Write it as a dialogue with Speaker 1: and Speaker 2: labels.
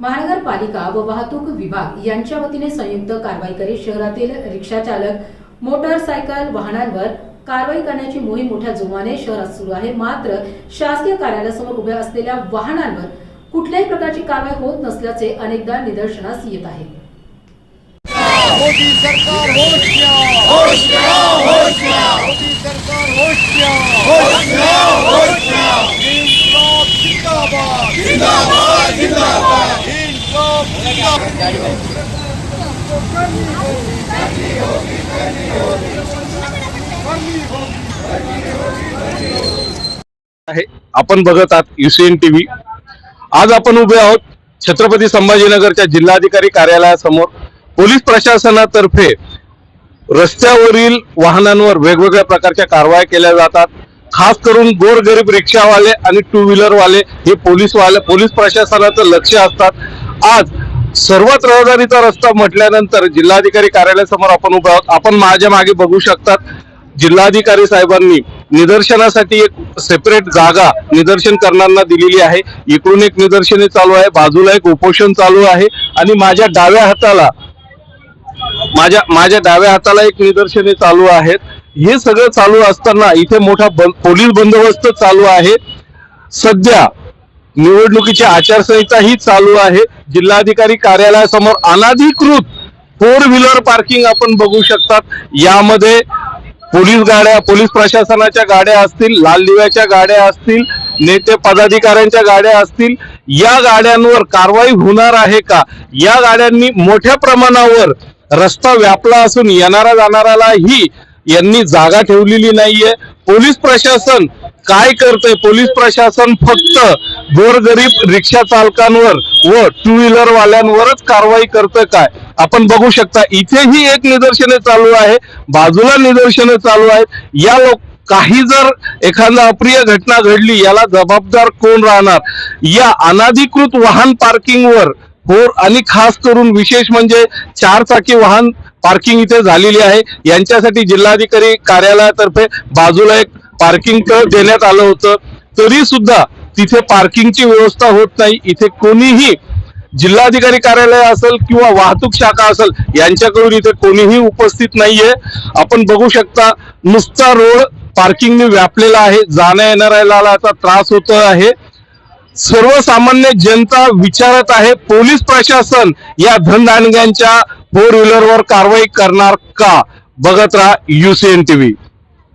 Speaker 1: महानगरपालिका व वाहतूक विभाग यांच्या वतीने संयुक्त कारवाई करीत शहरातील रिक्षाचालक मोटारसायकल वाहनांवर कारवाई करण्याची मोहीम मोठ्या जोमाने शहरात सुरू आहे. मात्र शासकीय कार्यालयासमोर उभ्या असलेल्या वाहनांवर कुठल्याही प्रकारची कारवाई होत नसल्याचे अनेकदा निदर्शनास येत आहे.
Speaker 2: मोदी सरकार मोदी जिंदाबाद जिंदाबाद जिंदाबाद इन्कलाब जिंदाबाद
Speaker 3: आहे. आपण बघत आहात युसीएन टीव्ही आज आपण उभे आहोत छत्रपती संभाजीनगरच्या जिल्हाधिकारी कार्यालयासमोर. पोलीस प्रशासनातर्फे रस्त्यावरील वाहनांवर वेगवेगळ्या प्रकारच्या कारवाया केल्या जातात. खास करून गोरगरीब रिक्षावाले आणि टू व्हीलर वाले हे पोलीसवाले पोलीस प्रशासनाचं लक्ष असतात. आज सर्वात रहदारीचा रस्ता म्हटल्यानंतर जिल्हाधिकारी कार्यालयासमोर आपण उभे आहोत. आपण माझ्या मागे बघू शकतात जिल्हाधिकारी साहेबांनी निदर्शनासाठी एक सेपरेट जागा निदर्शन करणाऱ्यांना दिलेली आहे. इकडून एक निदर्शने चालू आहे बाजूला एक उपोषण चालू आहे आणि माझ्या डाव्या हाताला माझ्या माझ्या डाव्या हाताला एक निदर्शने चालू आहेत. हे सगळं चालू असताना इथे मोठा बं- पोलीस बंदोबस्त चालू आहे. सध्या निवडणुकीची आचारसंहिता ही चालू आहे. जिल्हाधिकारी कार्यालयासमोर अनाधिकृत फोर व्हीलर पार्किंग आपण बघू शकतात. यामध्ये पोलीस गाड्या पोलीस प्रशासनाच्या गाड्या असतील लाल दिव्याच्या गाड्या असतील नेते पदाधिकाऱ्यांच्या गाड्या असतील. या गाड्यांवर कारवाई होणार आहे का? या गाड्यांनी मोठ्या प्रमाणावर रस्ता व्यापला असून येणारा जाणारालाही यांनी जागा ठेवलेली नाहीये. पोलीस प्रशासन काय करतंय? पोलीस प्रशासन फक्त गोरगरीब रिक्षा चालकांवर व टू व्हीलर वाल्यांवरच कारवाई करतोय काय? आपण बघू शकता इथेही एक निदर्शने चालू आहे. बाजूला निदर्शने चालू आहेत. या लोक काही जर एखादा अप्रिय घटना घडली याला जबाबदार कोण राहणार? या अनाधिकृत वाहन पार्किंगवर हो आणि खास करून विशेष म्हणजे चार चाकी वाहन पार्किंग इथे झालेली आहे. यांच्यासाठी जिल्हाधिकारी कार्यालयातर्फे बाजूला एक पार्किंग देण्यात आलं होतं. तरी सुद्धा तिथे पार्किंगची व्यवस्था होत नाही. इथे कोणीही जिल्हाधिकारी कार्यालय असेल किंवा वाहतूक शाखा असेल यांच्याकडून इथे कोणीही उपस्थित नाहीये. आपण बघू शकता नुसता रोड पार्किंगने व्यापलेला आहे. जाण्या येणाऱ्याला आता त्रास होतो आहे. सर्वसामान्य जनता विचारत आहे पोलीस प्रशासन या धनदानग्यांच्या फोर व्हीलरवर कारवाई करणार का? बघत राहा युसीएन टीव्ही